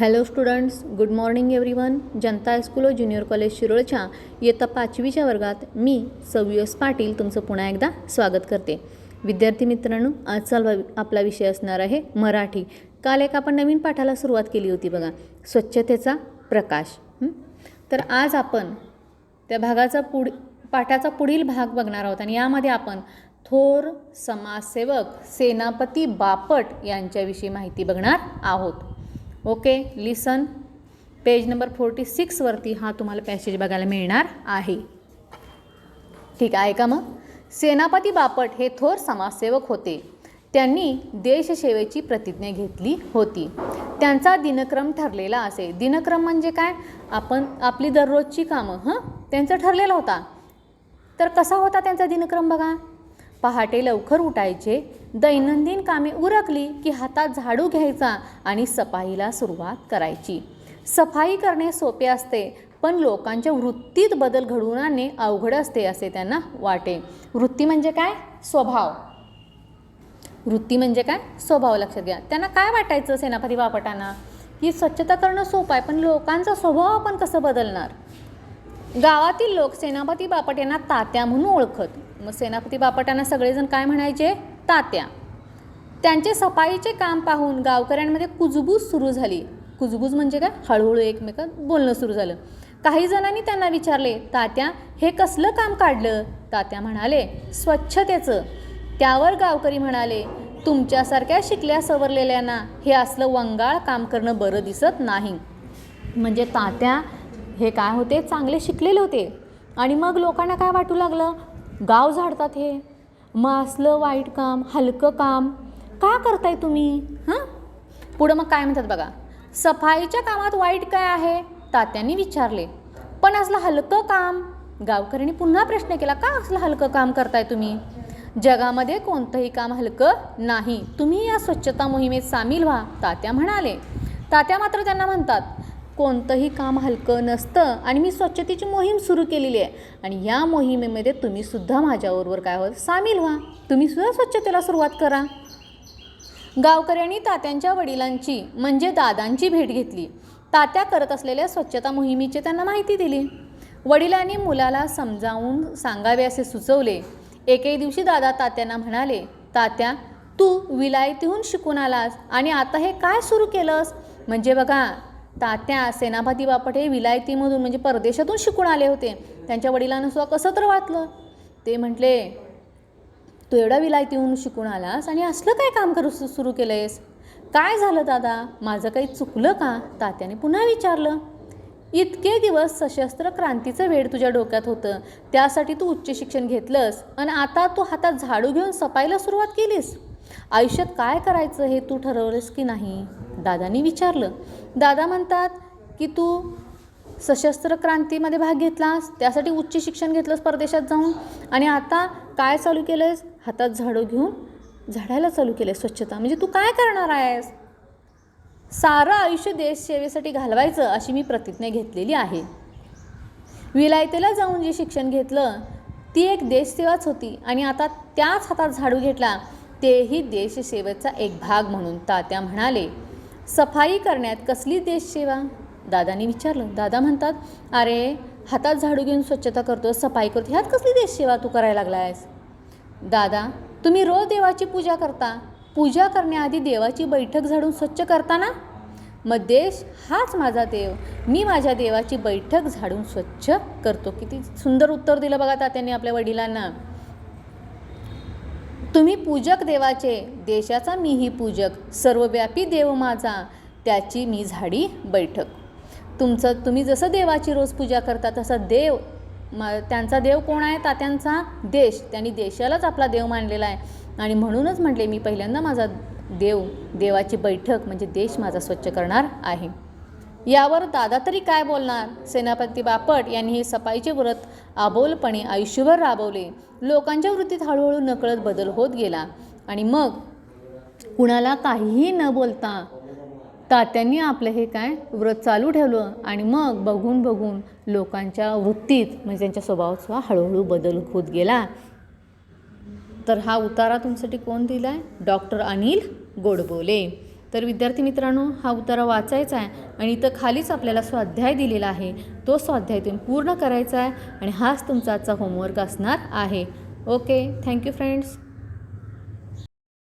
Hello students good morning everyone Janata high school junior college शिरोळच्या इयत्ता पाचवीच्या वर्गात मी सव्यस पाटील तुमचं पुन्हा एकदा स्वागत करते. विद्यार्थी मित्रांनो आजचा व- आपला विषय असणार आहे मराठी. काल एक आपण नवीन पाठाला सुरुवात केली होती बघा. स्वच्छतेचा प्रकाश. तर आज आपण त्या भागाचा पुढ पाठाचा पुढील भाग बघणार आहोत आणि यामध्ये आपण थोर समाजसेवक सेनापती बापट यांच्याविषयी माहिती बघणार आहोत. Okay listen page number forty सिक्सवरती हा तुम्हाला पॅसेज बघायला मिळणार आहे. ठीक आहे का मग? सेनापती बापट हे थोर समाजसेवक होते. त्यांनी देशसेवेची प्रतिज्ञा घेतली होती. त्यांचा दिनक्रम ठरलेला असे. दिनक्रम म्हणजे काय? आपण आपली दररोजची कामं हं? त्यांचा ठरलेला होता. तर कसा होता त्यांचा दिनक्रम बघा? पहाटे लवकर उठायचे दैनंदिन कामे उरकली की हातात झाडू घ्यायचा आणि सफाईला सुरुवात करायची. सफाई करणे सोपे असते पण लोकांच्या वृत्तीत बदल घडवून आणणे अवघड असते असे त्यांना वाटे. वृत्ती म्हणजे काय? स्वभाव. वृत्ती म्हणजे काय? स्वभाव लक्षात घ्या. त्यांना काय वाटायचं सेनापती बापटांना? की स्वच्छता करणं सोपं आहे पण लोकांचा स्वभाव आपण कसं बदलणार? गावातील लोक सेनापती बापट यांना तात्या म्हणून ओळखत. मग सेनापती बापटांना सगळेजण काय म्हणायचे? तात्या. त्यांचे सफाईचे काम पाहून गावकऱ्यांमध्ये कुजबूज सुरू झाली. कुजबूज म्हणजे काय? हळूहळू एकमेकात बोलणं सुरू झालं. काही जणांनी त्यांना विचारले तात्या हे कसलं काम काढलं? तात्या म्हणाले स्वच्छतेचं. त्यावर गावकरी म्हणाले तुमच्यासारख्या शिकल्या सवरलेल्यांना हे असलं वंगाळ काम करणं बरं दिसत नाही. म्हणजे तात्या हे काय होते? चांगले शिकलेले होते. आणि मग लोकांना काय वाटू लागलं? गाव झाडतात हे. मग असलं वाईट काम हलकं काम. का करताय तुम्ही? हां? पुढं मग काय म्हणतात बघा? सफाईच्या कामात वाईट काय आहे? तात्यांनी विचारले. पण असलं हलकं काम? गावकऱ्यांनी पुन्हा प्रश्न केला का असलं हलकं काम करताय तुम्ही? जगामध्ये कोणतंही काम हलकं नाही. तुम्ही या स्वच्छता मोहिमेत सामील व्हा तात्या म्हणाले. तात्या मात्र त्यांना म्हणतात कोणतंही काम हलकं नसतं आणि मी स्वच्छतेची मोहीम सुरू केलेली आहे. आणि या मोहिमेमध्ये तुम्हीसुद्धा माझ्याबरोबर काय होत सामील व्हा. तुम्ही सुद्धा स्वच्छतेला सुरुवात करा. गावकऱ्यांनी तात्यांच्या वडिलांची म्हणजे दादांची भेट घेतली. तात्या करत असलेल्या स्वच्छता मोहिमेची त्यांना माहिती दिली. वडिलांनी मुलाला समजावून सांगावे असे सुचवले. एके दिवशी दादा तात्यांना म्हणाले तात्या तू विलायतीहून शिकून आलास आणि आता हे काय सुरू केलंस? म्हणजे बघा तात्या सेनापती बापट हे विलायतीमधून म्हणजे परदेशातून शिकून आले होते. त्यांच्या वडिलांना सुद्धा कसं तर वाटलं. ते म्हटले तू एवढा विलायतीहून शिकून आलास आणि असलं काय काम करू सु- सुरू केलं आहेस काय झालं दादा? माझं काही चुकलं का? तात्याने पुन्हा विचारलं इतके दिवस सशस्त्र क्रांतीचं वेळ तुझ्या डोक्यात होतं. त्यासाठी तू उच्च शिक्षण घेतलंस आणि आता तू हातात झाडू घेऊन सपायला सुरुवात केलीस. आयुष्यात काय करायचं हे तू ठरवलंस की नाही? दादानी विचारलं दादा म्हणतात की तू सशस्त्र क्रांतीमध्ये भाग घेतलास त्यासाठी उच्च शिक्षण घेतलंस परदेशात जाऊन आणि आता काय चालू केलंस हातात झाडू घेऊन झाडायला चालू केलं स्वच्छता. म्हणजे तू काय करणार आहेस? सारं आयुष्य देशसेवेसाठी घालवायचं अशी मी प्रतिज्ञा घेतलेली आहे. विलायतेला जाऊन जे शिक्षण घेतलं ती एक देशसेवाच होती आणि आता त्याच हातात झाडू घेतला तेही देशसेवेचा एक भाग म्हणून. तात्या म्हणाले सफाई करण्यात कसली देशसेवा दादानी विचारलं. दादा म्हणतात अरे हातात झाडू घेऊन स्वच्छता करतो सफाई करतो ह्यात कसली देशसेवा तू करायला लागला आहेस दादा तुम्ही रोज देवाची पूजा करता. पूजा करण्याआधी देवाची बैठक झाडून स्वच्छ करता ना? मग देश हाच माझा देव. मी माझ्या देवाची बैठक झाडून स्वच्छ करतो. किती सुंदर उत्तर दिलं बघा तात्यांनी आपल्या वडिलांना. तुम्ही पूजक देवाचे देशाचा मीही पूजक सर्वव्यापी देव माझा त्याची मी झाडी बैठक. तुमचं तुम्ही जसं देवाची रोज पूजा करता तसं देव मा त्यांचा देव कोण आहे? तात्यांचा देश. त्यांनी देशालाच आपला देव मानलेला आहे. आणि म्हणूनच म्हटले मी पहिल्यांदा माझा देव देवाची बैठक म्हणजे देश माझा स्वच्छ करणार आहे. यावर दादा तरी काय बोलणार? सेनापती बापट यांनी हे सफाईचे व्रत आबोलपणे आयुष्यभर राबवले. लोकांच्या वृत्तीत हळूहळू नकळत बदल होत गेला. आणि मग कुणाला काहीही न बोलता तात्यांनी आपलं हे काय व्रत चालू ठेवलं आणि मग बघून बघून लोकांच्या वृत्तीत म्हणजे त्यांच्या स्वभावात सुद्धा हळूहळू बदल होत गेला. तर हा उतारा तुमच्यासाठी कोण दिला आहे डॉक्टर अनिल गोडबोले. तर विद्यार्थी मित्रांनो हा उतारा वाचायचा आहे आणि इथं खालीच आपल्याला स्वाध्याय दिलेला आहे. तो स्वाध्याय तुम्ही पूर्ण करायचा आहे आणि हाच तुमचा आजचा होमवर्क असणार आहे. Okay thank you friends